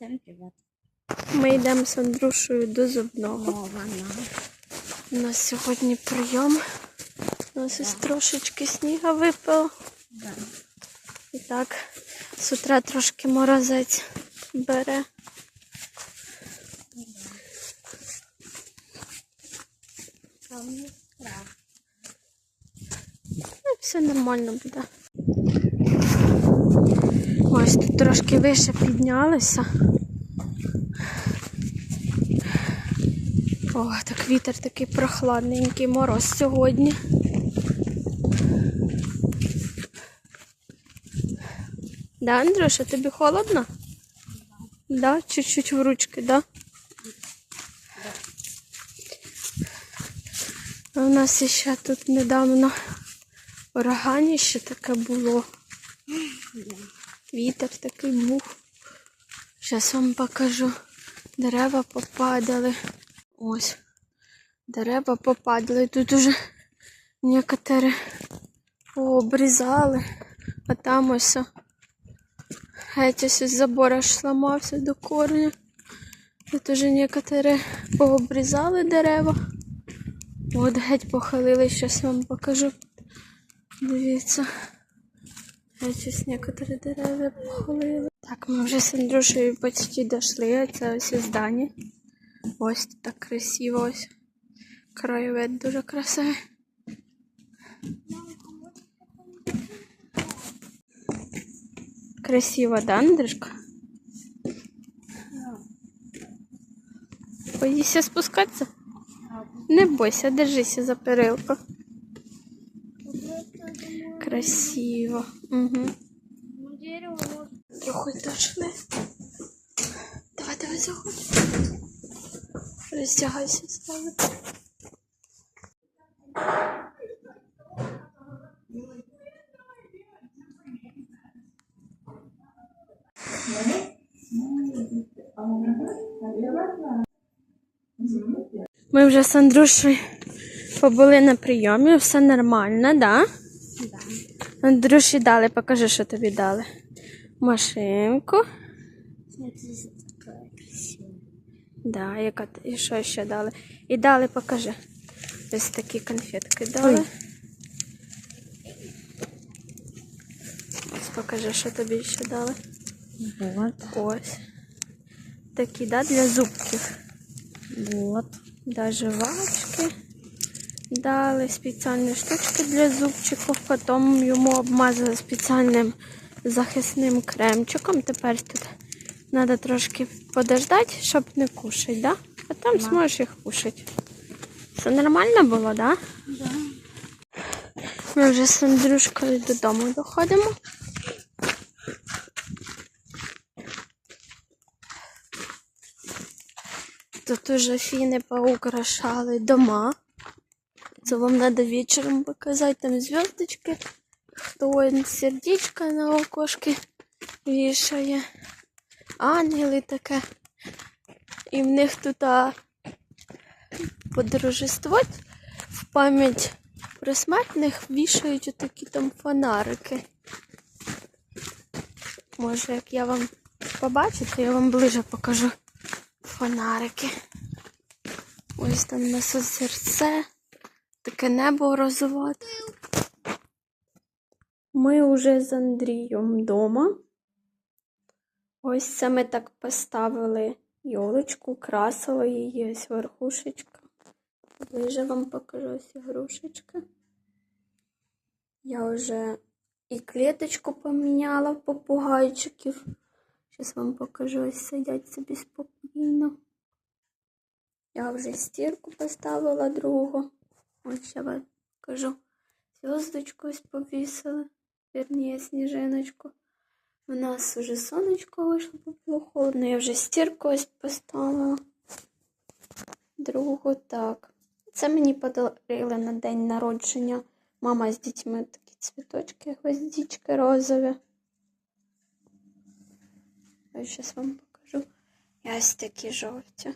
Всім привіт. Ми йдемо з Андрушею до зубного. У нас сьогодні прийом. У нас із трошечки сніга випало. Да. І так, з утра трошки морозець бере. Там не. Ну, все нормально буде. Ось тут трошки вище піднялися. О, так вітер такий прохладненький мороз сьогодні. Да, Андрюша, тобі холодно? Да, чуть-чуть в ручки, да? У нас ще тут недавно ураганіще таке було. Вітер такий був. Зараз вам покажу. Дерева попадали. Ось. Дерева попадали. Тут уже некоторі пообрізали. А там ось. Геть ось із забора аж сламався до корня. Тут уже некоторі пообрізали дерева. От геть похилили, зараз вам покажу. Дивіться. Геть ось некоторі дерева похилили. Так, ми вже з Андрюшею почти дійшли. Це ось здання. Ось так красиво ось. Краєвид дуже красивий. Красиво, да, Андрюшка? Боїшся спускатися? Не бойся, держися за перилку. Красиво. Угу. Трохи дошли. Давай, давай, заходь. Роздягайся, стави. Ми вже з Андрюшею побули на прийомі, все нормально, да? Да. Андрюші дали, покажи, що тобі дали. Машинку. Да, яка і що ще дали? І дали, покажи. Ось такі конфетки дали. Ось покажи, що тобі ще дали. Вот. Ось. Такі, да, для зубків. Вот. Да, жвачки. Дали спеціальні штучки для зубчиків. Потім йому обмазали спеціальним захисним кремчиком. Тепер тут треба трошки подождати, щоб не кушати, да? А там Да. зможеш їх кушати. Все нормально було, да? Да. Ми вже з Андрюшкою додому доходимо. Тут уже фіни поукрашали дома. Це вам треба вечором показати. Там зв'язочки. Хто сердечко на окошки вішає. Ангели таке. І в них тут а, подружество в пам'ять про смертних вішають отакі там фонарики. Може, як я вам побачу, то я вам ближе покажу фонарики. Ось там у нас озерце, таке небо розувати. Ми вже з Андрієм вдома. Ось це ми так поставили йолочку, красили її, ось верхушечка. Ближе вам покажу ось ігрушечка. Я вже і клеточку поміняла в попугайчиків. Зараз вам покажу, ось сидять собі спокійно. Я вже стірку поставила другу. Ось я вам покажу. Зв'язочку ось повісила. Вірніше, сніжиночку. У нас вже сонечко вийшло, було холодно. Я вже стірку ось поставила. Другу так. Це мені подарили на день народження. Мама з дітьми такі цвіточки, гвоздички розові. Ось зараз вам покажу. І ось такі жовті.